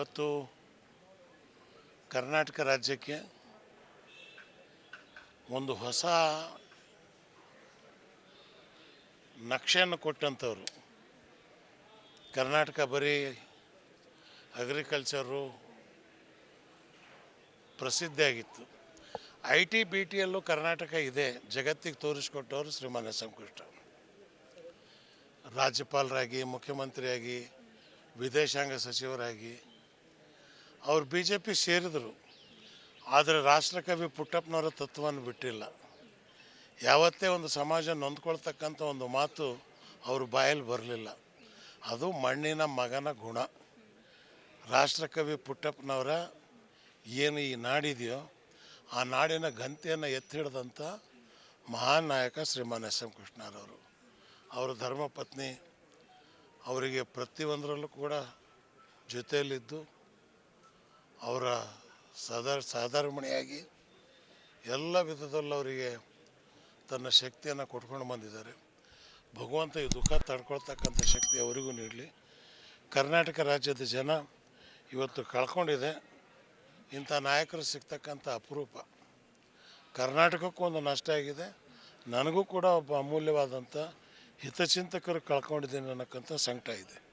ಇವತ್ತು ಕರ್ನಾಟಕ ರಾಜ್ಯಕ್ಕೆ ಒಂದು ಹೊಸ ನಕ್ಷೆಯನ್ನು ಕೊಟ್ಟಂಥವ್ರು. ಕರ್ನಾಟಕ ಬರೀ ಅಗ್ರಿಕಲ್ಚರು ಪ್ರಸಿದ್ಧಿಯಾಗಿತ್ತು ಐ ಟಿ ಬಿ ಟಿಯಲ್ಲೂ ಕರ್ನಾಟಕ ಇದೆ, ಜಗತ್ತಿಗೆ ತೋರಿಸ್ಕೊಟ್ಟವರು ಶ್ರೀಮಾನ್ ಎಸ್ ಎಂ ರಾಜ್ಯಪಾಲರಾಗಿ, ಮುಖ್ಯಮಂತ್ರಿಯಾಗಿ, ವಿದೇಶಾಂಗ ಸಚಿವರಾಗಿ ಅವ್ರು ಬಿ ಜೆ ಪಿ ಸೇರಿದರು. ಆದರೆ ರಾಷ್ಟ್ರಕವಿ ಪುಟ್ಟಪ್ಪನವರ ತತ್ವವನ್ನು ಬಿಟ್ಟಿಲ್ಲ. ಯಾವತ್ತೇ ಒಂದು ಸಮಾಜ ನೊಂದ್ಕೊಳ್ತಕ್ಕಂಥ ಒಂದು ಮಾತು ಅವ್ರ ಬಾಯಲ್ಲಿ ಬರಲಿಲ್ಲ. ಅದು ಮಣ್ಣಿನ ಮಗನ ಗುಣ. ರಾಷ್ಟ್ರಕವಿ ಪುಟ್ಟಪ್ಪನವರ ಏನು ಈ ನಾಡಿದೆಯೋ ಆ ನಾಡಿನ ಗಂತೆಯನ್ನು ಎತ್ತಿಡಿದಂಥ ಮಹಾನ್ ನಾಯಕ ಶ್ರೀಮಾನ್ ಎಸ್ ಎಂ ಕೃಷ್ಣರವರು. ಅವರ ಧರ್ಮಪತ್ನಿ ಅವರಿಗೆ ಪ್ರತಿಯೊಂದರಲ್ಲೂ ಕೂಡ ಜೊತೆಯಲ್ಲಿದ್ದು ಅವರ ಸಾಧಾರ ಸಹಧರ್ಮಿಣಿಯಾಗಿ ಎಲ್ಲ ವಿಧದಲ್ಲೂ ಅವರಿಗೆ ತನ್ನ ಶಕ್ತಿಯನ್ನು ಕೊಟ್ಕೊಂಡು ಬಂದಿದ್ದಾರೆ. ಭಗವಂತ ಈ ದುಃಖ ತಡ್ಕೊಳ್ತಕ್ಕಂಥ ಶಕ್ತಿ ಅವರಿಗೂ ನೀಡಲಿ. ಕರ್ನಾಟಕ ರಾಜ್ಯದ ಜನ ಇವತ್ತು ಕಳ್ಕೊಂಡಿದೆ. ಇಂಥ ನಾಯಕರು ಸಿಗ್ತಕ್ಕಂಥ ಅಪರೂಪ. ಕರ್ನಾಟಕಕ್ಕೂ ಒಂದು ನಷ್ಟ ಆಗಿದೆ. ನನಗೂ ಕೂಡ ಒಬ್ಬ ಅಮೂಲ್ಯವಾದಂಥ ಹಿತಚಿಂತಕರು ಕಳ್ಕೊಂಡಿದ್ದೀನಿ ಅನ್ನೋಕ್ಕಂಥ ಸಂಕಟ ಇದೆ.